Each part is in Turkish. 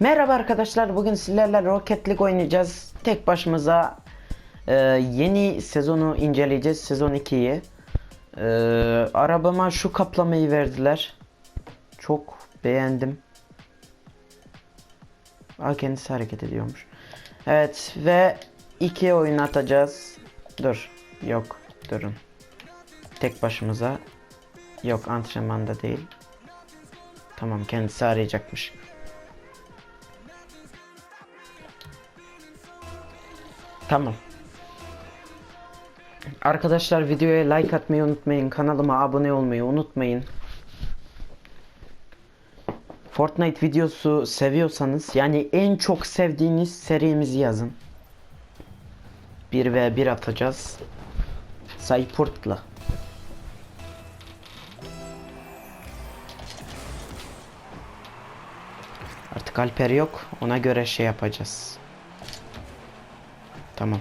Merhaba arkadaşlar. Bugün sizlerle Rocket League oynayacağız. Tek başımıza e, yeni sezonu inceleyeceğiz. Sezon 2'yi. E, arabama şu kaplamayı verdiler. Çok beğendim. Aa, kendisi hareket ediyormuş. Evet ve iki oyun atacağız. Dur. Yok. Durun. Tek başımıza. Yok antrenmanda değil. Tamam kendisi arayacakmış. Tamam. Arkadaşlar videoya like atmayı unutmayın. Kanalıma abone olmayı unutmayın. Fortnite videosu seviyorsanız yani en çok sevdiğiniz serimizi yazın. 1 ve 1 atacağız. Sayport'la. Artık Alper yok. Ona göre şey yapacağız. Tamam.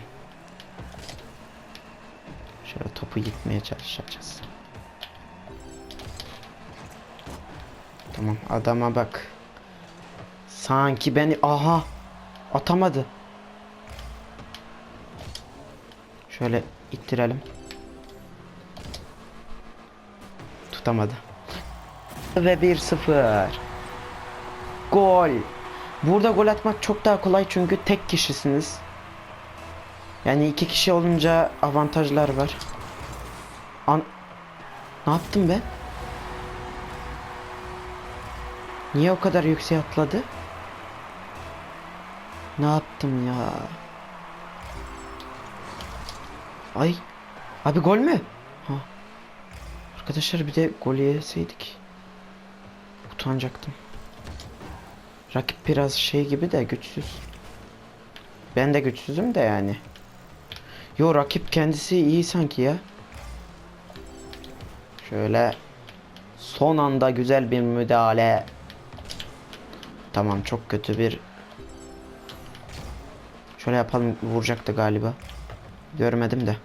Şöyle topu gitmeye çalışacağız. Tamam adama bak. Sanki beni aha atamadı. Şöyle ittirelim. Tutamadı. Ve 1-0. Gol. Burada gol atmak çok daha kolay çünkü tek kişisiniz. Yani iki kişi olunca avantajlar var. An ne yaptım ben? Niye o kadar yükseğe atladı? Ne yaptım ya? Ay. Abi gol mü? Ha. Arkadaşlar bir de gol yeseydik. Utanacaktım. Rakip biraz şey gibi de güçsüz. Ben de güçsüzüm de yani. Yo rakip kendisi iyi sanki ya. Şöyle son anda güzel bir müdahale. Tamam çok kötü bir Şöyle yapalım vuracaktı galiba. Görmedim de.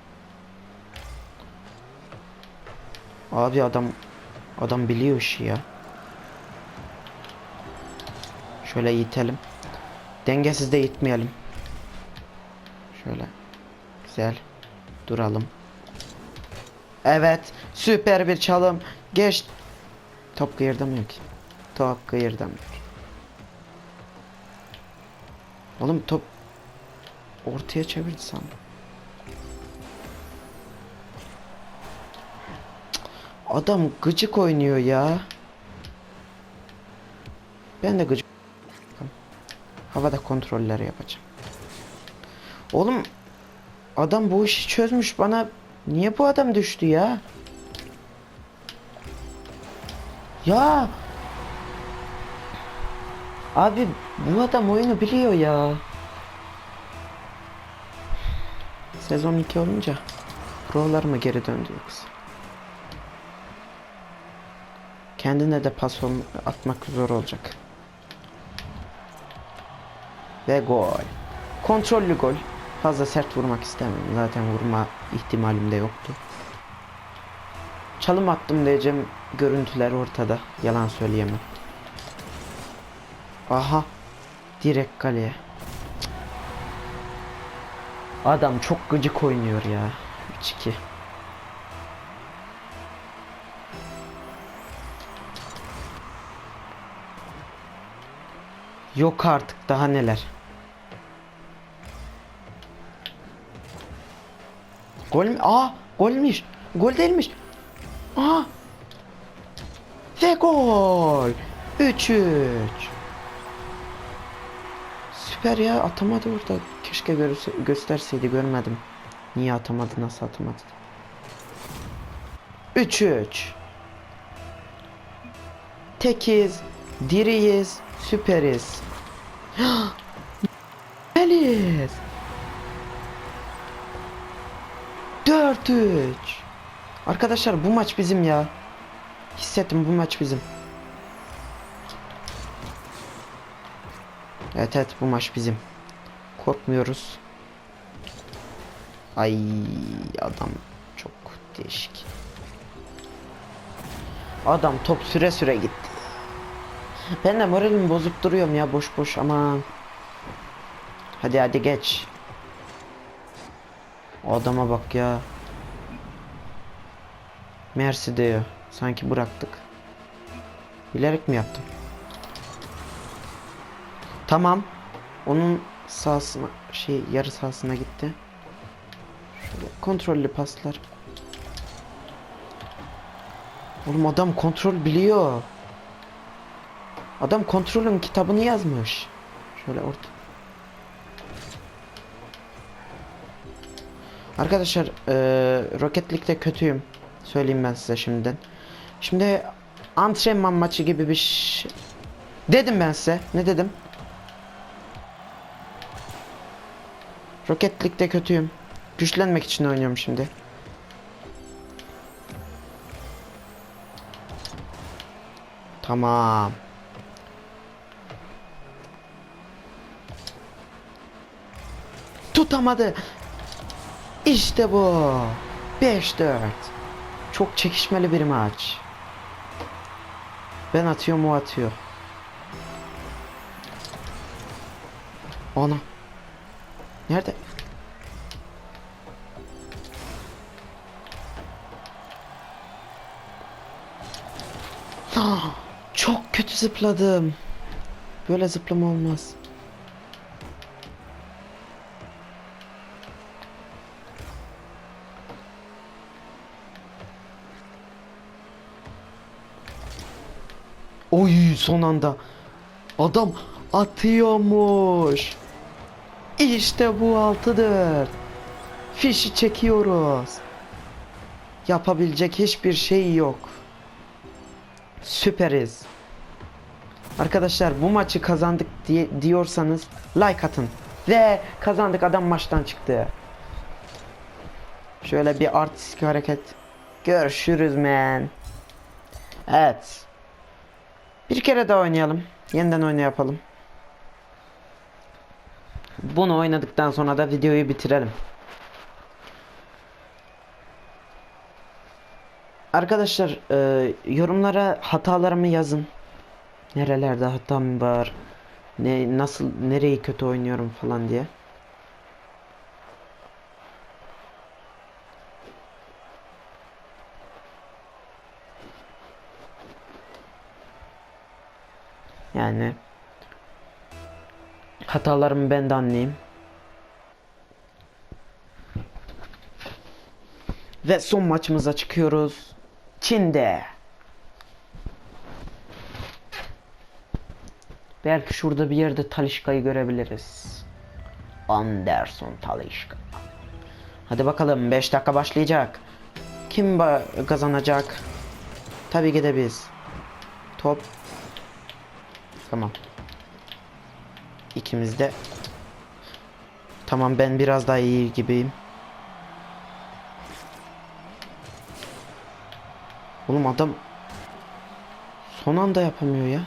Abi adam adam biliyor işi ya. Şöyle itelim. Dengesiz de itmeyelim. Şöyle. Güzel. Duralım. Evet. Süper bir çalım. Geç. Top kıyırdamıyor ki. Top kıyırdamıyor. Oğlum top ortaya. Cık, Adam gıcık oynuyor ya. Ben de gıcık. Havada kontrolleri yapacağım. Oğlum adam bu işi çözmüş bana niye bu adam düştü ya? Ya Abi bu adam oyunu biliyor ya. Sezon 2 olunca prolar mı geri döndü yoksa? Kendine de pas atmak zor olacak. Ve gol. Kontrollü gol. Fazla sert vurmak istemiyorum. Zaten vurma ihtimalim de yoktu. Çalım attım diyeceğim. Görüntüler ortada. Yalan söyleyemem. Aha. Direkt kaleye. Adam çok gıcık oynuyor ya. 3-2. Yok artık daha neler. Gol mü? Aa, golmüş. Gol değilmiş. Aa. Ve gol. 3-3. Süper ya atamadı orada. Keşke görse, gösterseydi görmedim. Niye atamadı nasıl atamadı. 3-3. Tekiz. Diriyiz. Süperiz. Meliz. 4-3. Arkadaşlar bu maç bizim ya. Hissettim bu maç bizim. Evet evet bu maç bizim. Korkmuyoruz. Ay adam çok değişik. Adam top süre süre gitti. Ben de moralimi bozup duruyorum ya boş boş aman. Hadi hadi geç. Adama bak ya. Mersi diyor. Sanki bıraktık. Bilerek mi yaptım? Tamam. Onun sahasına şey yarı sahasına gitti. Şöyle kontrollü paslar. Oğlum adam kontrol biliyor. Adam kontrolün kitabını yazmış. Şöyle orta. Arkadaşlar eee Rocket kötüyüm. Söyleyeyim ben size şimdiden. Şimdi antrenman maçı gibi bir. Dedim ben size. Ne dedim? Rocket League'de kötüyüm. Güçlenmek için oynuyorum şimdi. Tamam. Tutamadı. İşte bu. 5-4. Çok çekişmeli bir maç. Ben atıyorum o atıyor. Ana. Nerede? Ah, Çok kötü zıpladım. Böyle zıplama olmaz. Oy son anda. Adam atıyormuş. İşte bu altıdır. Fişi çekiyoruz. Yapabilecek hiçbir şey yok. Süperiz. Arkadaşlar bu maçı kazandık diye diyorsanız like atın. Ve kazandık adam maçtan çıktı. Şöyle bir artistik hareket. Görüşürüz man. Evet. Bir kere daha oynayalım. Yeniden oyna yapalım. Bunu oynadıktan sonra da videoyu bitirelim. Arkadaşlar e, yorumlara hatalarımı yazın. Nerelerde hatam var. Ne nasıl nereyi kötü oynuyorum falan diye. Yani hatalarımı ben de anlayayım. Ve son maçımıza çıkıyoruz. Çin'de. Belki şurada bir yerde Talişka'yı görebiliriz. Anderson Talişka. Hadi bakalım 5 dakika başlayacak. Kim ba- kazanacak? Tabii ki de biz. Top. Tamam. İkimiz de. Tamam ben biraz daha iyi gibiyim. Oğlum adam son anda yapamıyor ya.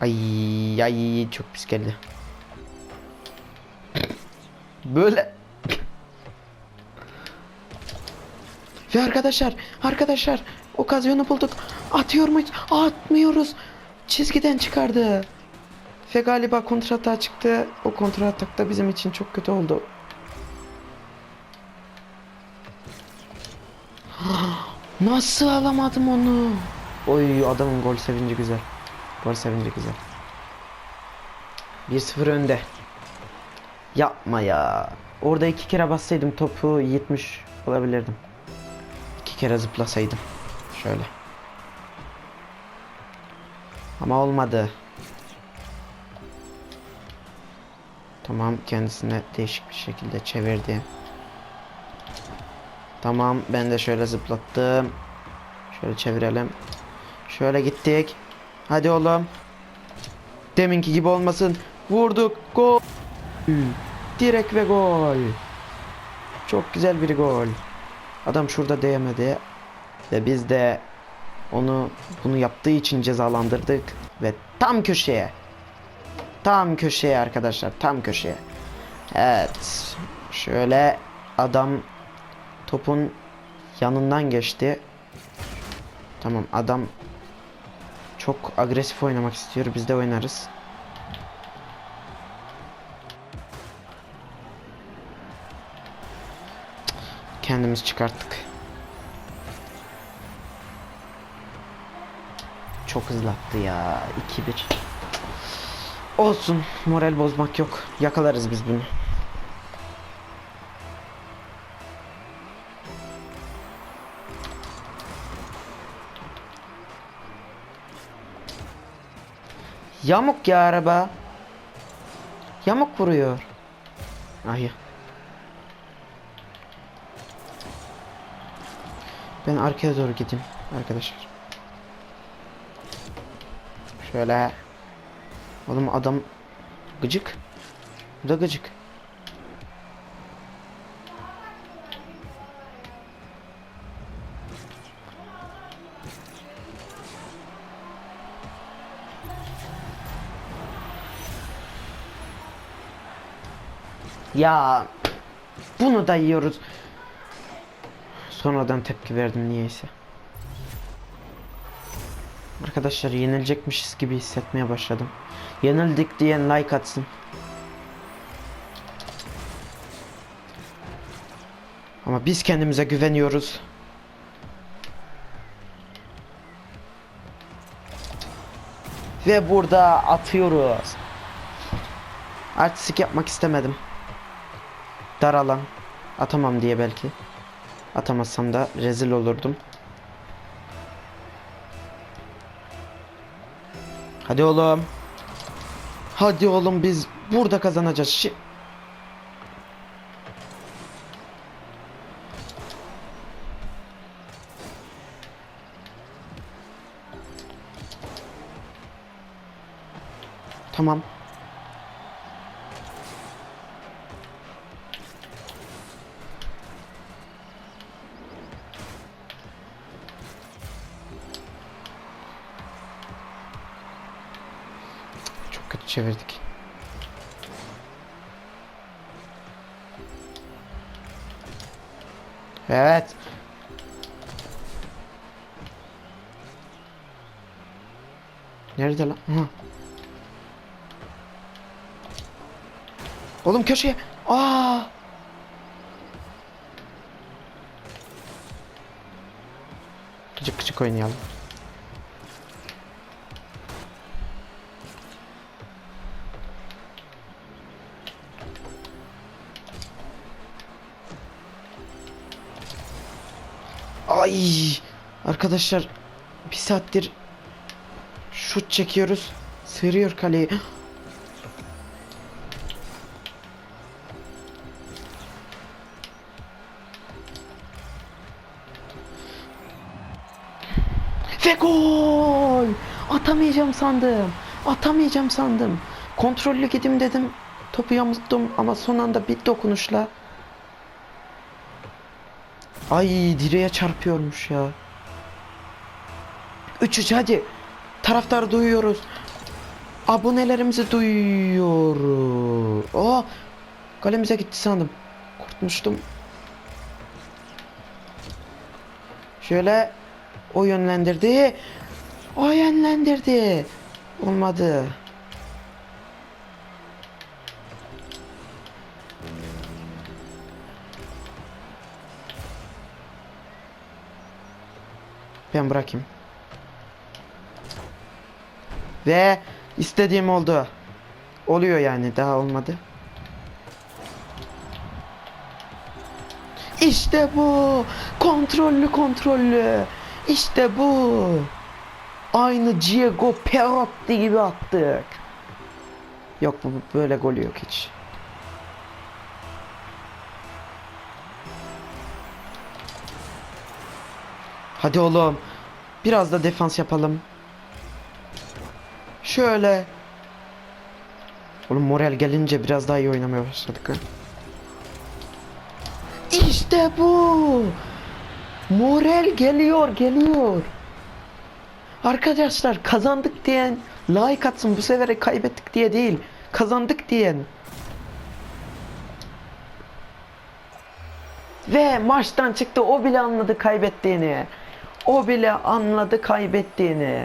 Ay ay çok pis geldi. Böyle. Ve arkadaşlar, arkadaşlar okazyonu bulduk. Atıyor muyuz? Atmıyoruz. Çizgiden çıkardı. Ve galiba kontrata çıktı. O kontratak da bizim için çok kötü oldu. Nasıl alamadım onu? Oy adamın gol sevinci güzel. Gol sevinci güzel. 1-0 önde. Yapma ya. Orada iki kere bassaydım topu 70 olabilirdim. İki kere zıplasaydım. Şöyle. Ama olmadı. Tamam kendisine değişik bir şekilde çevirdi. Tamam ben de şöyle zıplattım. Şöyle çevirelim. Şöyle gittik. Hadi oğlum. Deminki gibi olmasın. Vurduk. Gol. Direkt ve gol. Çok güzel bir gol. Adam şurada değmedi. Ve biz de onu bunu yaptığı için cezalandırdık. Ve tam köşeye. Tam köşeye arkadaşlar. Tam köşeye. Evet. Şöyle adam topun yanından geçti. Tamam adam çok agresif oynamak istiyor. Biz de oynarız. Kendimiz çıkarttık. Çok hızlattı ya. 2-1. Olsun. Moral bozmak yok. Yakalarız biz bunu. Yamuk ya araba. Yamuk vuruyor. Ay. Ben arkaya doğru gideyim arkadaşlar. Şöyle. Oğlum adam gıcık. Bu da gıcık. Ya bunu da yiyoruz. Sonradan tepki verdim niyeyse. Arkadaşlar yenilecekmişiz gibi hissetmeye başladım. Yenildik diyen like atsın. Ama biz kendimize güveniyoruz. Ve burada atıyoruz. Artistik yapmak istemedim. Dar alan. Atamam diye belki. Atamazsam da rezil olurdum. Hadi oğlum. Hadi oğlum biz burada kazanacağız. Şi Tamam. Çevirdik. Evet. Nerede lan? Aha. Oğlum köşeye. Aa! Gıcık gıcık oynayalım. Ay arkadaşlar bir saattir şut çekiyoruz. Sığırıyor kaleyi. Ve gol! Atamayacağım sandım. Atamayacağım sandım. Kontrollü gidim dedim. Topu yamulttum ama son anda bir dokunuşla Ay direğe çarpıyormuş ya. 3-3 hadi. Taraftar duyuyoruz. Abonelerimizi duyuyoruz. Oh! Kalemize gitti sandım. Kurtmuştum. Şöyle o yönlendirdi. O yönlendirdi. Olmadı. Ben bırakayım. Ve istediğim oldu. Oluyor yani daha olmadı. İşte bu. Kontrollü kontrollü. İşte bu. Aynı Diego Perotti gibi attık. Yok bu böyle gol yok hiç. Hadi oğlum. Biraz da defans yapalım. Şöyle. Oğlum moral gelince biraz daha iyi oynamaya başladık ha. İşte bu. Moral geliyor, geliyor. Arkadaşlar kazandık diyen like atsın bu sefer kaybettik diye değil. Kazandık diyen. Ve maçtan çıktı o bile anladı kaybettiğini. O bile anladı kaybettiğini.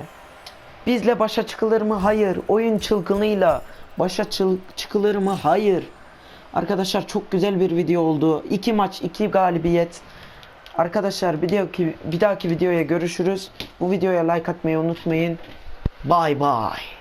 Bizle başa çıkılır mı? Hayır. Oyun çılgınıyla başa çıkılır mı? Hayır. Arkadaşlar çok güzel bir video oldu. İki maç, iki galibiyet. Arkadaşlar bir dahaki, bir dahaki videoya görüşürüz. Bu videoya like atmayı unutmayın. Bye bye.